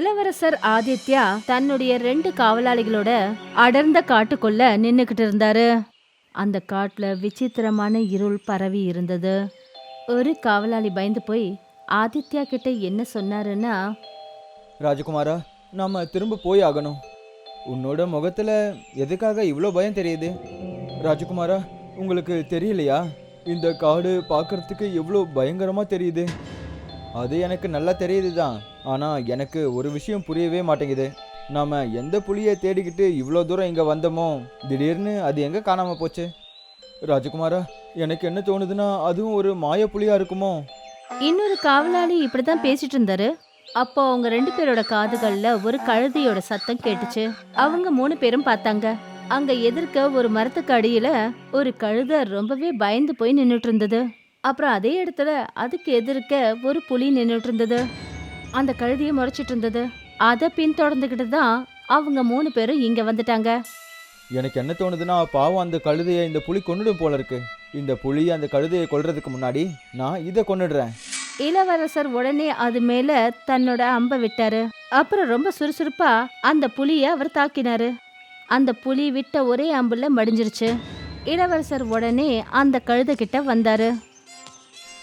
இளவரசர் ஆதித்யா தன்னுடைய ரெண்டு காவலாளிகளோட அடர்ந்த காட்டுக்குள்ள நின்னுக்கிட்டு இருந்தாரு. அந்த காட்டுல விசித்திரமான இருள் பரவி இருந்தது. ஒரு காவலாளி பயந்து போய் ஆதித்யா கிட்ட என்ன சொன்னாருன்னா ராஜகுமாரா நாம திரும்ப போய் ஆகணும். உன்னோட முகத்துல எதுக்காக இவ்வளோ பயம் தெரியுது? ராஜகுமாரா உங்களுக்கு தெரியலையா? இந்த காடு பார்க்கறதுக்கு எவ்வளோ பயங்கரமா தெரியுது. அது எனக்கு நல்லா தெரியுது தான் ஆனால் எனக்கு ஒரு விஷயம் புரியவே மாட்டேங்குது. நாம் எந்த புலியை தேடிக்கிட்டு இவ்வளோ தூரம் இங்கே வந்தோமோ? திடீர்னு அது எங்கே காணாமல் போச்சு? ராஜகுமாரா எனக்கு என்ன தோணுதுன்னா அதுவும் ஒரு மாய புளியா இருக்குமோ? இன்னொரு காவலாளி இப்படிதான் பேசிட்டு இருந்தாரு. அப்போ அவங்க ரெண்டு பேரோட காதுகள்ல ஒரு கழுதையோட சத்தம் கேட்டுச்சு. அவங்க மூணு பேரும் பார்த்தாங்க. அங்க எதிர்க்க ஒரு மரத்துக்கு அடியில ஒரு கழுதை ரொம்பவே பயந்து போய் நின்னுட்டு இருந்தது. அப்புறம் அதே இடத்துல அதுக்கு எதிர்க்க ஒரு புலி நின்னுட்டு இருந்தது அந்த கழுதையை முறைச்சிட்டு இருந்தது அதை பின்தொடர்ந்துகிட்டு தான் அவங்க மூணு பேரும் இங்க வந்துட்டாங்க. எனக்கு என்ன தோணுதுன்னா பாவம் அந்த கழுதையை இந்த புலி கொன்னுடும் போல இருக்கு. இந்த புலி அந்த கழுதையை கொல்றதுக்கு முன்னாடி நான் இதை கொன்னுடுறேன். இளவரசர் உடனே அது மேல தன்னோட அம்பை விட்டாரு. அப்புறம் ரொம்ப சுறுசுறுப்பா அந்த புலிய அவர் தாக்கினாரு. அந்த புலி விட்ட ஒரே அம்புல மடிஞ்சிருச்சு. இளவரசர் உடனே அந்த கழுதை கிட்ட வந்தாரு.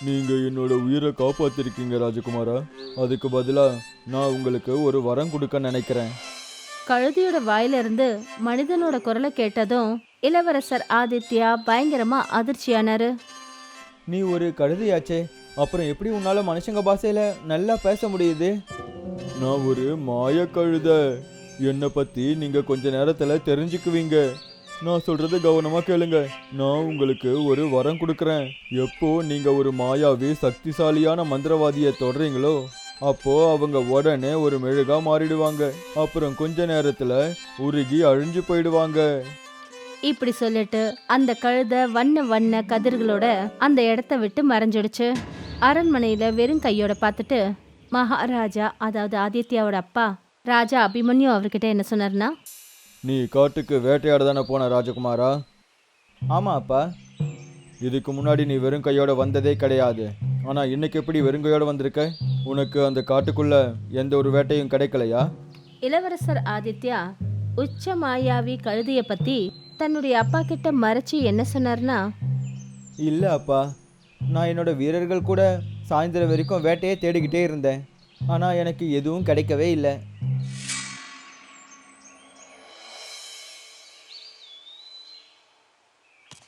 நீங்க என்னோட உயிரை காப்பாத்திருக்கீங்க ராஜகுமாரா. அதுக்கு பதிலா நான் உங்களுக்கு ஒரு வரம் கொடுக்க நினைக்கிறேன். கழுதையோட வாயில இருந்து மனிதனோட குரலை கேட்டதும் இளவரசர் ஆதித்யா பயங்கரமா அதிர்ச்சியானாரு. நீ ஒரு கழுதையாச்சே. அப்புறம் எப்படி உன்னால மனுஷங்க பாஷையில நல்லா பேச முடியுது? நான் ஒரு மாய கழுத. என்னை பத்தி நீங்க கொஞ்ச நேரத்துல தெரிஞ்சுக்குவீங்க. நான் சொல்றது கவனமா கேளுங்க. நான் உங்களுக்கு ஒரு வரம் கொடுக்குறேன். எப்போ நீங்க ஒரு மாயாவி சக்திசாலியான மந்திரவாதியை தொடறீங்களோ அப்போ அவங்க உடனே ஒரு மெழுகா மாறிடுவாங்க. அப்புறம் கொஞ்ச நேரத்துல உருகி அழிஞ்சு போயிடுவாங்க. இப்படி சொல்லிட்டு அந்த கழுதை வண்ண வண்ண கதிர்களோட அந்த இடத்த விட்டு மறைஞ்சிடுச்சு. அரண்மனையில வெறும் கையோட பார்த்துட்டு மகாராஜா அதாவது ஆதித்யாவோட அப்பா ராஜா அபிமன்யு அவர்கிட்ட என்ன சொன்னார்னா நீ காட்டுக்கு வேட்டையாட தானே போன ராஜகுமாரா? ஆமாம் அப்பா. இதுக்கு முன்னாடி நீ வெறும் கையோட வந்ததே கிடையாது. ஆனால் இன்னைக்கு எப்படி வெறும் கையோட வந்திருக்க? உனக்கு அந்த காட்டுக்குள்ள எந்த ஒரு வேட்டையும் கிடைக்கலையா? இளவரசர் ஆதித்யா உச்ச மாயாவி கழுதைய பத்தி தன்னுடைய அப்பா கிட்ட மறைச்சு என்ன சொன்னார்னா? இல்லை அப்பா. நான் என்னோட வீரர்கள் கூட சாயந்தரம் வரைக்கும் வேட்டையை தேடிக்கிட்டே இருந்தேன். ஆனால் எனக்கு எதுவும் கிடைக்கவே இல்லை.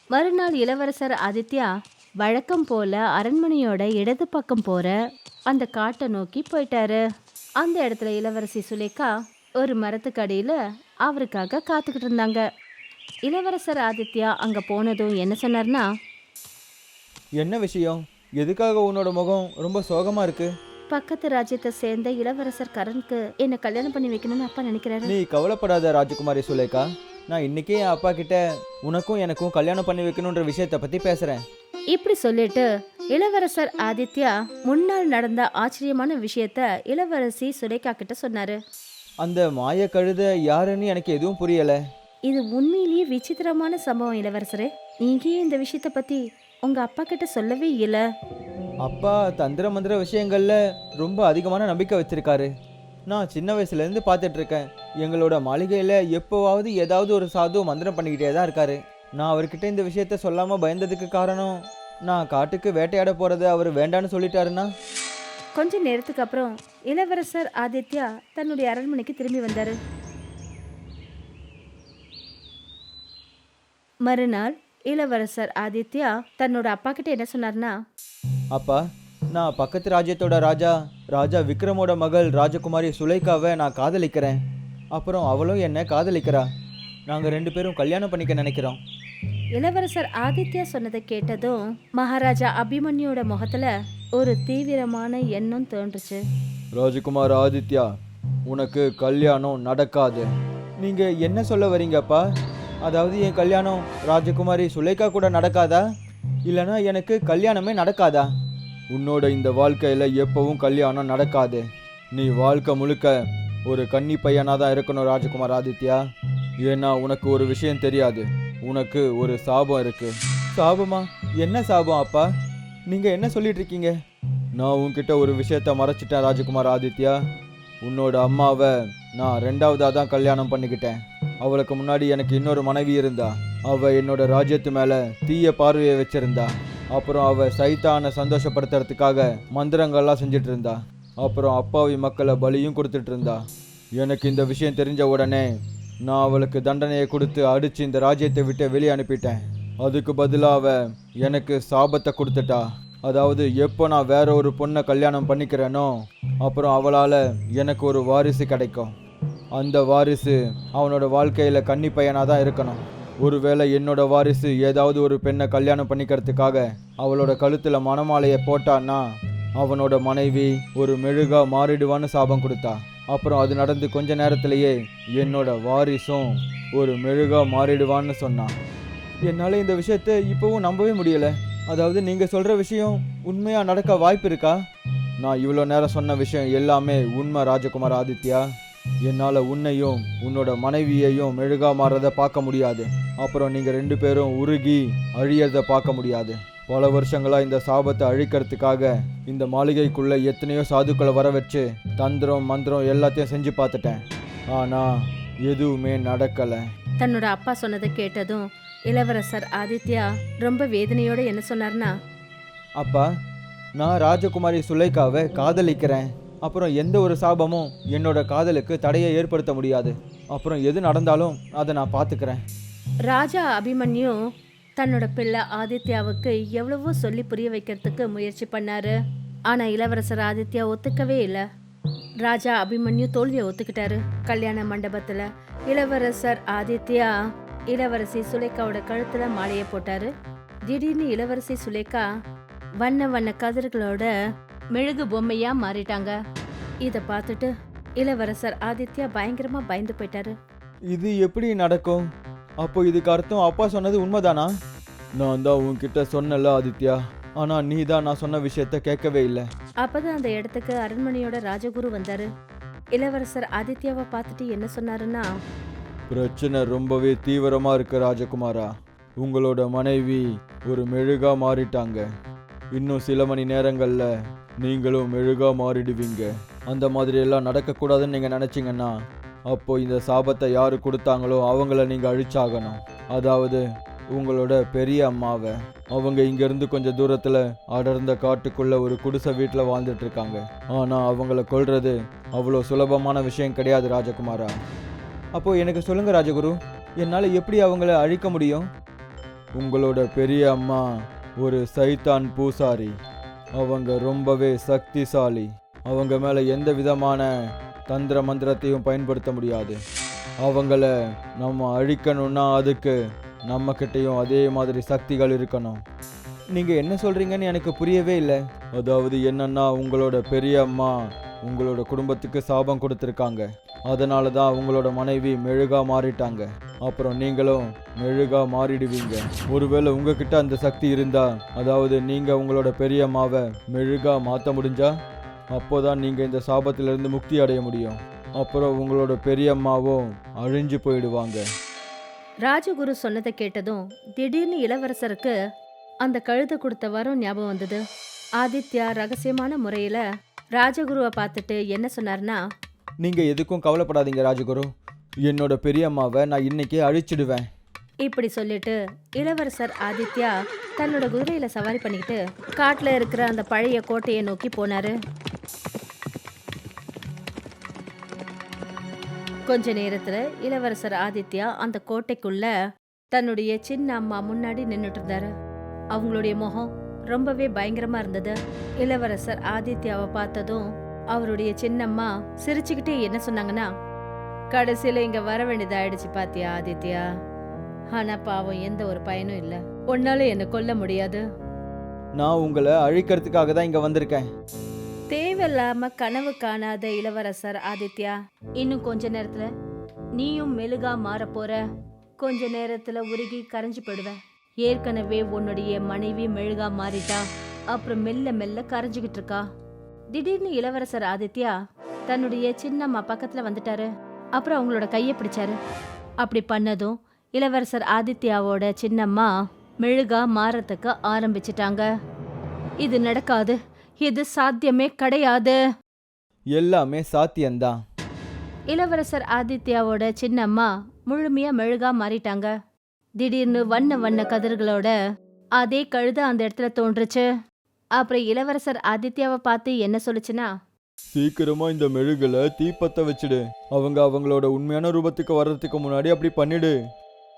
மறுநாள் இளவரசர் ஆதித்யா வழக்கம் போல அரண்மனையோட இடது பக்கம் போற அந்த காட்டை நோக்கி போயிட்டாரு. அந்த இடத்துல இளவரசி சுலேகா ஒரு மரத்துக்கு அடியில அவருக்காக காத்துக்கிட்டு இருந்தாங்க. இளவரசர் ஆதித்யா அங்க போனதும் என்ன சொன்னார்னா என்ன விஷயம்? எதுக்காக உன்னோட முகம் ரொம்ப சோகமா இருக்கு? பக்கத்து ராஜ்யத்தை சேர்ந்த இளவரசர் கரனுக்கு என்ன கல்யாணம் பண்ணி வைக்கணும்னு அப்பா நினைக்கிறாரு. நீ கவலைப்படாத ராஜகுமாரி சுலேகா. நான் இன்னைக்கே என் அப்பா கிட்ட உனக்கும் எனக்கும் கல்யாணம் பண்ணி வைக்கணுன்ற விஷயத்தை பற்றி பேசுகிறேன் இப்படி சொல்லிட்டு இளவரசர் ஆதித்யா முன்னால் நடந்த ஆச்சரியமான விஷயத்த இளவரசி சுலேகா கிட்ட சொன்னாரு. அந்த மாய கழுத யாருன்னு எனக்கு எதுவும் புரியலை. இது உண்மையிலேயே விசித்திரமான சம்பவம் இளவரசரே. நீங்க ஏன் இந்த விஷயத்த பத்தி உங்க அப்பா கிட்ட சொல்லவே இல்ல? அப்பா தந்திர மந்திர விஷயங்கள்ல ரொம்ப அதிகமான நம்பிக்கை வச்சிருக்காரு. நான் சின்ன வயசுலேருந்து பார்த்துட்டு இருக்கேன் எங்களோட மாளிகையில் எப்போவாவது ஏதாவது ஒரு சாது மந்திரம் பண்ணிக்கிட்டே தான் இருக்காரு. நான் அவர்கிட்ட இந்த விஷயத்த சொல்லாமல் பயந்ததுக்கு காரணம் நான் காட்டுக்கு வேட்டையாட போகிறத அவர் வேண்டான்னு சொல்லிட்டாருன்னா? கொஞ்ச நேரத்துக்கு அப்புறம் இளவரசர் ஆதித்யா தன்னுடைய அரண்மனைக்கு திரும்பி வந்தாரு. மறுநாள் இளவரசர் ஆதித்யா தன்னோட அப்பா கிட்ட என்ன சொன்னார்னா அப்பா நான் பக்கத்து ராஜ்யத்தோட ராஜா ராஜா விக்ரமோட மகள் ராஜகுமாரி சுலைக்காவை நான் காதலிக்கிறேன். அப்புறம் அவளும் என்ன காதலிக்கிறா. நாங்கள் ரெண்டு பேரும் கல்யாணம் பண்ணிக்க நினைக்கிறோம். இளவரசர் ஆதித்யா சொன்னதை கேட்டதும் மகாராஜா அபிமன்யோட முகத்துல ஒரு தீவிரமான எண்ணம் தோன்றுச்சு. ராஜகுமார் ஆதித்யா உனக்கு கல்யாணம் நடக்காது. நீங்கள் என்ன சொல்ல வரீங்கப்பா? அதாவது என் கல்யாணம் ராஜகுமாரி சுலேகா கூட நடக்காதா? இல்லைனா எனக்கு கல்யாணமே நடக்காதா? உன்னோட இந்த வாழ்க்கையில் எப்பவும் கல்யாணம் நடக்காது. நீ வாழ்க்கை முழுக்க ஒரு கன்னி பையனாக தான் இருக்கணும் ராஜகுமார் ஆதித்யா. ஏன்னா உனக்கு ஒரு விஷயம் தெரியாது. உனக்கு ஒரு சாபம் இருக்கு. சாபமா? என்ன சாபம் அப்பா? நீங்கள் என்ன சொல்லிட்டு இருக்கீங்க? நான் உன்கிட்ட ஒரு விஷயத்த மறைச்சிட்டேன் ராஜகுமார் ஆதித்யா. உன்னோட அம்மாவை நான் ரெண்டாவதாக தான் கல்யாணம் பண்ணிக்கிட்டேன். அவளுக்கு முன்னாடி எனக்கு இன்னொரு மனைவி இருந்தா. அவள் என்னோட ராஜ்யத்து மேலே தீய பார்வையை வச்சிருந்தா. அப்புறம் அவள் சைத்தானை சந்தோஷப்படுத்துறதுக்காக மந்திரங்கள்லாம் செஞ்சுட்டு இருந்தா அப்புறம் அப்பாவி மக்களை பலியும் கொடுத்துட்டு இருந்தா எனக்கு இந்த விஷயம் தெரிஞ்ச உடனே நான் அவளுக்கு தண்டனையை கொடுத்து அடித்து இந்த ராஜ்யத்தை விட்டு வெளியே அனுப்பிட்டேன். அதுக்கு பதிலாக அவள் எனக்கு சாபத்தை கொடுத்துட்டா. அதாவது எப்போ நான் வேற ஒரு பொண்ணை கல்யாணம் பண்ணிக்கிறேனோ அப்புறம் அவளால் எனக்கு ஒரு வாரிசு கிடைக்கும். அந்த வாரிசு அவனோட வாழ்க்கையில் கன்னி பையனாக தான் இருக்கணும். ஒருவேளை என்னோட வாரிசு ஏதாவது ஒரு பெண்ணை கல்யாணம் பண்ணிக்கிறதுக்காக அவளோட கழுத்தில் மணமாலையை போட்டான்னா அவனோட மனைவி ஒரு மெழுகா மாறிடுவான்னு சாபம் கொடுத்தா. அப்புறம் அது நடந்து கொஞ்ச நேரத்திலேயே என்னோட வாரிசும் ஒரு மெழுகா மாறிடுவான்னு சொன்னான் என்னால் இந்த விஷயத்தை இப்போவும் நம்பவே முடியல. அதாவது நீங்கள் சொல்கிற விஷயம் உண்மையாக நடக்க வாய்ப்பு இருக்கா? நான் இவ்வளோ நேரம் சொன்ன விஷயம் எல்லாமே உண்மை ராஜகுமார் ஆதித்யா. என்னால் உன்னையும் உன்னோட மனைவியையும் மெழுகா மாறதை பார்க்க முடியாது. அப்புறம் நீங்கள் ரெண்டு பேரும் உருகி அழியறதை பார்க்க முடியாது. பல வருஷங்களா இந்த சாபத்தை அழிக்கிறதுக்காக இந்த மாளிகைக்குள்ள எத்தனையோ சாதுக்களை வர வச்சு தந்திரம் மந்திரம் எல்லாத்தையும் செஞ்சு பார்த்துட்டேன். ஆனால் எதுவுமே நடக்கலை. தன்னோட அப்பா சொன்னதை கேட்டதும் இளவரசர் ஆதித்யா ரொம்ப வேதனையோட என்ன சொன்னார்னா அப்பா நான் ராஜகுமாரி சுலைக்காவை காதலிக்கிறேன். அப்புறம் எந்த ஒரு சாபமும் என்னோட காதலுக்கு தடையை ஏற்படுத்த முடியாது. அப்புறம் எது நடந்தாலும் அதை நான் பார்த்துக்கிறேன். ராஜா அபிமன்யு தன்னோட பிள்ளை ஆதித்யாவுக்கு எவ்வளவோ சொல்லி புரிய வைக்கிறதுக்கு முயற்சி பண்ணாரு. ஆனா இளவரசர் ஆதித்யா ஒத்துக்கவே இல்லை. ராஜா அபிமன்யு தோல்வியை ஒத்துக்கிட்டாரு. கல்யாண மண்டபத்துல இளவரசர் ஆதித்யா இளவரசி சுலேகாவோட கழுத்துல மாலையை போட்டாரு. திடீர்னு இளவரசி சுலேகா வண்ண வண்ண கதிர்களோட மெழுகு பொம்மையா மாறிட்டாங்க. இதை பார்த்துட்டு இளவரசர் ஆதித்யா பயங்கரமா பயந்து போயிட்டாரு. இது எப்படி நடக்கும்? அப்போ இதுக்கு அர்த்தம் அப்பா சொன்னது உண்மைதானா? நான் தான் உன்கிட்ட சொன்னல ஆதித்யா. ஆனால் நீ தான் நான் சொன்ன விஷயத்த கேட்கவே இல்லை. அப்பதான் அந்த இடத்துக்கு அரண்மனையோட ராஜகுரு வந்தாரு. இளவரசர் ஆதித்யாவை பார்த்துட்டு என்ன சொன்னாருன்னா பிரச்சனை ரொம்பவே தீவிரமா இருக்கு ராஜகுமாரா. உங்களோட மனைவி ஒரு மெழுகா மாறிட்டாங்க. இன்னும் சில மணி நேரங்கள்ல நீங்களும் மெழுகா மாறிடுவீங்க. அந்த மாதிரி எல்லாம் நடக்கக்கூடாதுன்னு நீங்க நினைச்சீங்கன்னா அப்போ இந்த சாபத்தை யார் கொடுத்தாங்களோ அவங்கள நீங்கள் அழிச்சாகணும். அதாவது உங்களோட பெரிய அம்மாவை. அவங்க இங்கேருந்து கொஞ்சம் தூரத்தில் அடர்ந்த காட்டுக்குள்ள ஒரு குடிசை வீட்டில் வாழ்ந்துட்டு இருக்காங்க ஆனால் அவங்கள கொள்வது அவ்வளோ சுலபமான விஷயம் கிடையாது ராஜகுமாரா. அப்போது எனக்கு சொல்லுங்கள் ராஜகுரு. என்னால் எப்படி அவங்கள அழிக்க முடியும்? உங்களோட பெரிய அம்மா ஒரு சைத்தான் பூசாரி. அவங்க ரொம்பவே சக்திசாலி. அவங்க மேலே எந்த விதமான தந்திர மந்திரத்தையும் பயன்படுத்த முடியாது. அவங்கள நம்ம அழிக்கணும்னா அதுக்கு நம்மக்கிட்டேயும் அதே மாதிரி சக்திகள் இருக்கணும். நீங்கள் என்ன சொல்கிறீங்கன்னு எனக்கு புரியவே இல்லை. அதாவது என்னன்னா உங்களோட பெரிய அம்மா உங்களோட குடும்பத்துக்கு சாபம் கொடுத்துருக்காங்க. அதனால தான் உங்களோட மனைவி மெழுகா மாறிட்டாங்க. அப்புறம் நீங்களும் மெழுகா மாறிடுவீங்க. ஒருவேளை உங்ககிட்ட அந்த சக்தி இருந்தா அதாவது நீங்க உங்களோட பெரியம்மாவை மெழுகா மாற்ற முடிஞ்சா? அப்போதான் நீங்க இந்த சாபத்திலிருந்து முக்தி அடைய முடியும். அப்புறம் உங்களோட பெரியம்மாவும் அழிஞ்சு போயிடுவாங்க. ராஜகுரு சொன்னதை கேட்டதும் திடீர்னு இளவரசருக்கு அந்த கழுதை கொடுத்த வரம் ஞாபகம் வந்தது. ஆதித்யா ரகசியமான முறையில ராஜகுருவை பார்த்துட்டு என்ன சொன்னார்னா நீங்க எதுக்கும் கவலைப்படாதீங்க ராஜகுரு. என்னோட பெரியம்மாவை நான் இன்னைக்கே அழிச்சிடுவேன். இப்படி சொல்லிட்டு இளவரசர் ஆதித்யா தன்னோட குதிரையில சவாரி பண்ணிக்கிட்டு காட்டுல இருக்கிற அந்த பழைய கோட்டையை நோக்கி போனாரு. கொஞ்ச நேரத்துல இளவரசர் ஆதித்யா அந்த கோட்டைக்குள்ள தன்னுடைய சின்ன அம்மா முன்னாடி நின்னுட்டு இருந்தாரு. அவங்களுடைய முகம் ரொம்பவே பயங்கரமா இருந்தது. இளவரசர் ஆதித்யாவை பார்த்ததும் அவருடைய சின்னம்மா சிரிச்சுக்கிட்டே என்ன சொன்னாங்கன்னா கடைசியில இங்க வர வேண்டியதாயிடுச்சு பாத்தியா ஆதித்யா? ஆனா பாவம் எந்த ஒரு பயனும் இல்ல. உன்னால என்ன கொல்ல முடியாது. நான் உங்களை அழிக்கிறதுக்காக தான் இங்க வந்திருக்கேன். தேவையில்லாம கனவு காணாத இளவரசர் ஆதித்யா. இன்னும் கொஞ்ச நேரத்துல நீயும் மெழுகா மாற போற கொஞ்ச நேரத்துல உருகி கரைஞ்சு போயிடுவ. ஏற்கனவே உன்னுடைய மனைவி மெழுகா மாறிட்டா. அப்புறம் மெல்ல மெல்ல கரைஞ்சுகிட்டு இருக்கா. திடீர்னு இளவரசர் ஆதித்யா தன்னுடைய சின்னம்மா பக்கத்துல வந்துட்டாரு. அப்புறம் அவங்களோட கையை பிடிச்சாரு. அப்படி பண்ணதும் இளவரசர் ஆதித்யாவோட சின்னம்மா மெழுகா மாறத்துக்கு ஆரம்பிச்சிட்டாங்க. இது நடக்காது. இது சாத்தியமே கிடையாது. எல்லாமே சாத்தியம்தான் இளவரசர் ஆதித்யாவோட சின்னம்மா முழுமையா மெழுகா மாறிட்டாங்க. திடீர்னு வண்ண வண்ண கதிர்களோட அதே கழுத அந்த இடத்துல தோன்றுச்சு. அப்புறம் இளவரசர் ஆதித்யாவை பார்த்து என்ன சொல்லுச்சுன்னா சீக்கிரமா இந்த மெழுகுல தீப்பத்த வச்சுடு. அவங்க அவங்களோட உண்மையான ரூபத்துக்கு வர்றதுக்கு முன்னாடி அப்படி பண்ணிடு.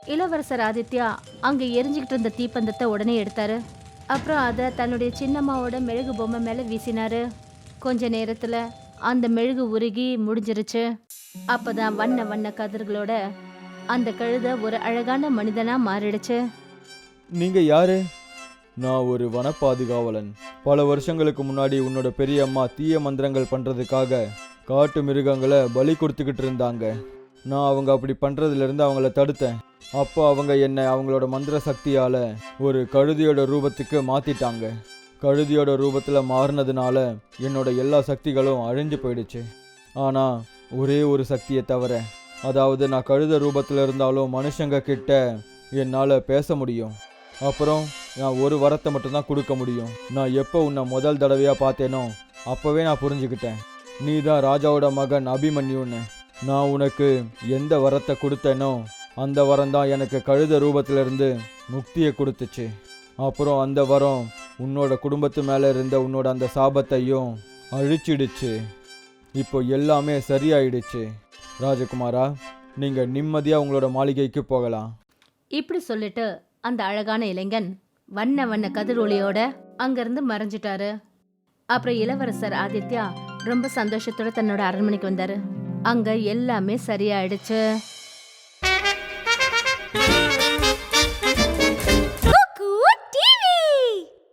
இளவரசர் ஆதித்யா அங்க எரிஞ்சுக்கிட்டு இருந்த தீப்பந்தத்தை உடனே எடுத்தாரு. அப்புறம் அதை தன்னுடைய சின்னம்மாவோட மெழுகு பொம்மை மேலே வீசினாரு. கொஞ்ச நேரத்தில் அந்த மெழுகு உருகி முடிஞ்சிருச்சு. அப்பதான் வண்ண வண்ண கதிர்களோட அந்த கழுதை ஒரு அழகான மனிதனா மாறிடுச்சு. நீங்க யாரு? நான் ஒரு வன பாதுகாவலன் பல வருஷங்களுக்கு முன்னாடி உன்னோட பெரிய அம்மா தீய மந்திரங்கள் பண்றதுக்காக காட்டு மிருகங்களை பலி கொடுத்துக்கிட்டு இருந்தாங்க. நான் அவங்க அப்படி பண்றதுல இருந்து அவங்கள தடுத்தேன். அப்போ அவங்க என்னை அவங்களோட மந்திர சக்தியால் ஒரு கழுதியோட ரூபத்துக்கு மாற்றிட்டாங்க கழுதியோட ரூபத்தில் மாறினதுனால என்னோட எல்லா சக்திகளும் அழிஞ்சு போயிடுச்சு. ஆனால் ஒரே ஒரு சக்தியை தவிர அதாவது நான் கழுத ரூபத்தில் இருந்தாலும் மனுஷங்க கிட்ட என்னால் பேச முடியும். அப்புறம் நான் ஒரு வரத்தை மட்டும்தான் கொடுக்க முடியும். நான் எப்போ உன்னை முதல் தடவையாக பார்த்தேனோ அப்போவே நான் புரிஞ்சுக்கிட்டேன். நீ தான் ராஜாவோட மகன் அபிமன்யுன்னு. நான் உனக்கு எந்த வரத்தை கொடுத்தேனோ அந்த வரம் தான் எனக்கு கழுத ரூபத்திலிருந்து முக்தியை கொடுத்துச்சு. அப்புறம் அந்த வரம் உன்னோட குடும்பத்து மேலே இருந்த உன்னோட அந்த சாபத்தையும் அழிச்சிடுச்சு. இப்போ எல்லாமே சரியாயிடுச்சு. ராஜகுமாரா நீங்கள் நிம்மதியாக உங்களோட மாளிகைக்கு போகலாம். இப்படி சொல்லிட்டு அந்த அழகான இளைஞன் வண்ண வண்ண கதிர் ஒளியோட அங்கிருந்து மறைஞ்சிட்டாரு. அப்புறம் இளவரசர் ஆதித்யா ரொம்ப சந்தோஷத்தோட தன்னோட அரண்மனைக்கு வந்தாரு. அங்க எல்லாமே சரியாயிடுச்சு.